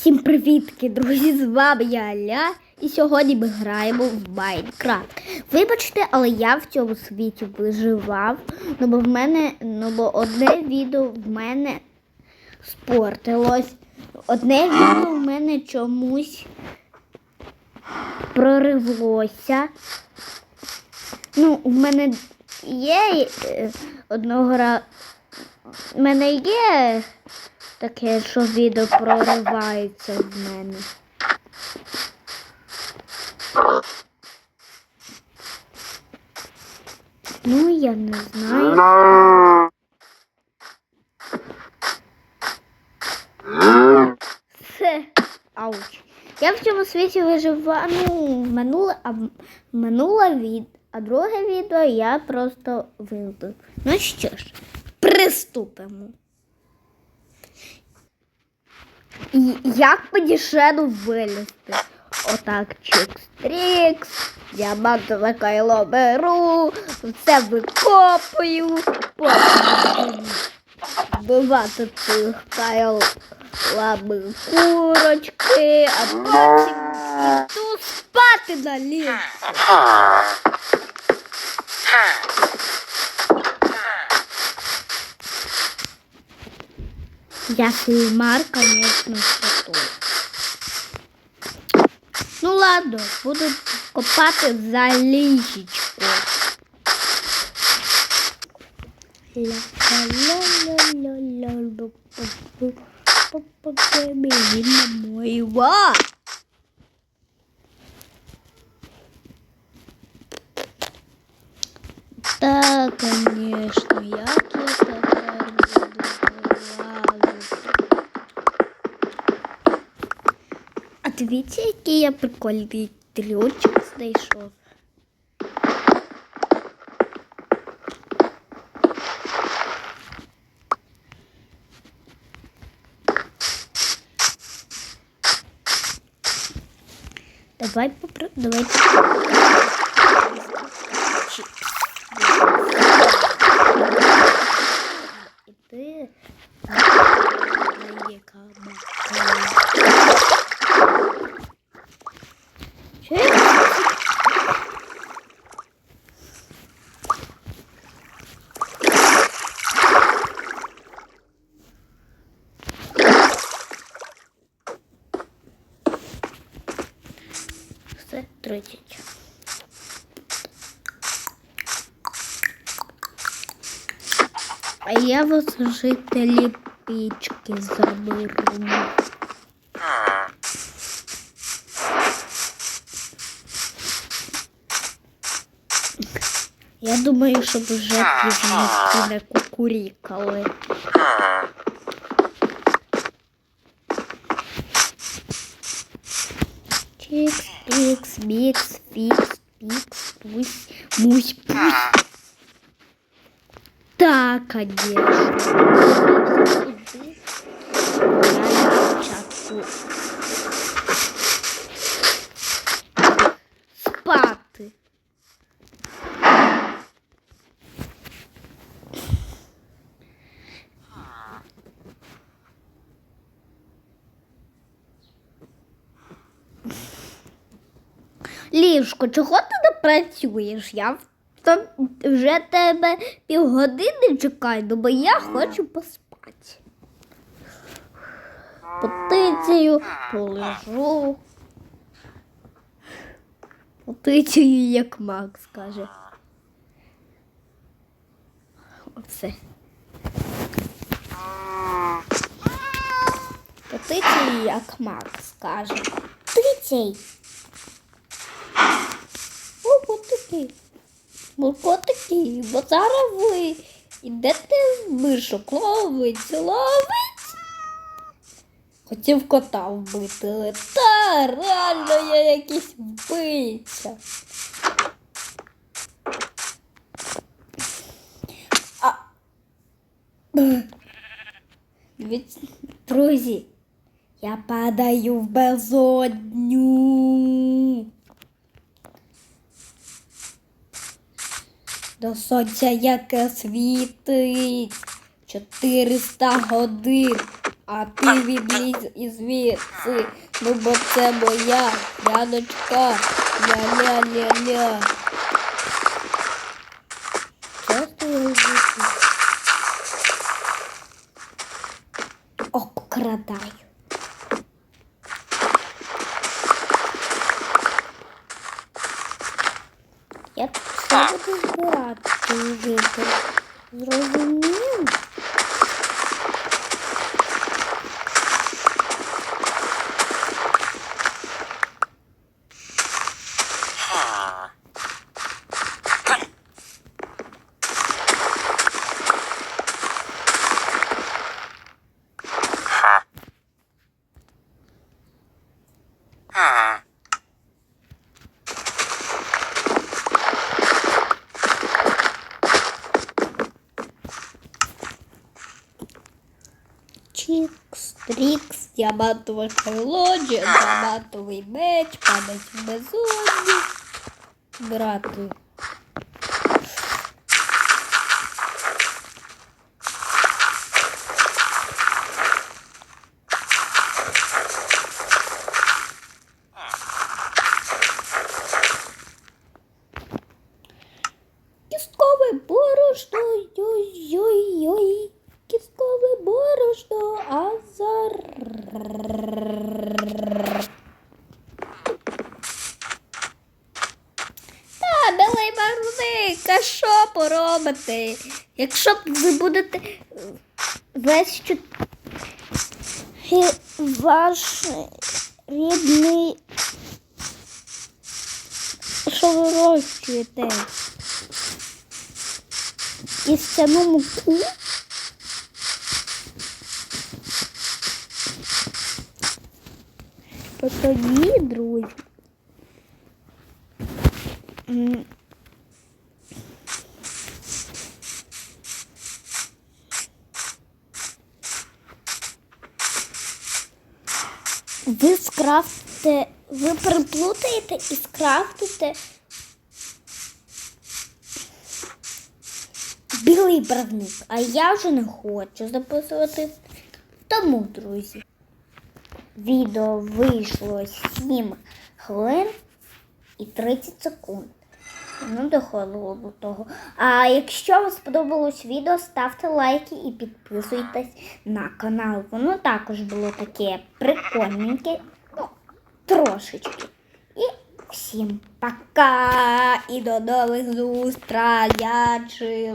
Всім привітки, друзі! З вами я Аля, і сьогодні ми граємо в Майнкрафт. Вибачте, але я в цьому світі виживав. Ну бо в мене, ну бо одне відео в мене спортилось. Одне відео в мене чомусь проривлося. Ну, в мене є е, одного разу. В мене є таке, що відео проривається в мене. Ну, я не знаю. Все. Ауч. Я в цьому світі виживала, ну, минуле, а минуле від, а друге відео я просто вилив. Ну що ж, приступимо. І як мені шену вилізти? Отак чикс-трікс, діамантове кайло беру, все викопую, потім вбивати цих кайлами курочки, а потім іду спати на ліжку. Я фильмар, конечно, фото. Ну ладно, буду копати за ліжечку. Моего. Так, конечно, я тепер буду вилазити? А дивіться, який я прикольний трючок знайшов. Давай попро... Давай І Все, 30. А я вас жителі пічки заберу. Я думаю, щоб вже півночі не кукурікали. Микс, фикс, пикс, пусть, мусь, пусть. Так, конечно. Я спочатку спати. Ліжко, чого ти не працюєш? Я вже тебе півгодини чекаю, бо я хочу поспати. Потицію, полежу. Потицію, як Макс каже. Оце. Потицію, як Макс каже. Тицій. Котики. Ну, котики, бо зараз ви йдете мишок ловить, ловить. Хотів кота вбити, але та реально я якийсь вбивця. А... Друзі, я падаю в безодню. До сонця яке світить 400 годин, А ти відлізь із звідси, ну бо це моя яночка. Ля-ля-ля-ля. Часто я буду збирати. Зрозумів? Чікс, трікс, діамантове крило, діамантовий меч, пам'ять в безодні. Та, белий барвник, а що поробити? Якщо ви будете весь ваш рідний, що вирощуєте? Кістяну муку. То тоді, друзі. Ви скрафтите, ви переплутаєте і скрафтите білий барвник, а я вже не хочу записувати. Тому, друзі, відео вийшло 7 хвилин і 30 секунд. Ну, доходило до того. А якщо вам сподобалось відео, ставте лайки і підписуйтесь на канал. Воно також було таке прикольненьке, ну, трошечки. І всім пока! І до нових зустрічей!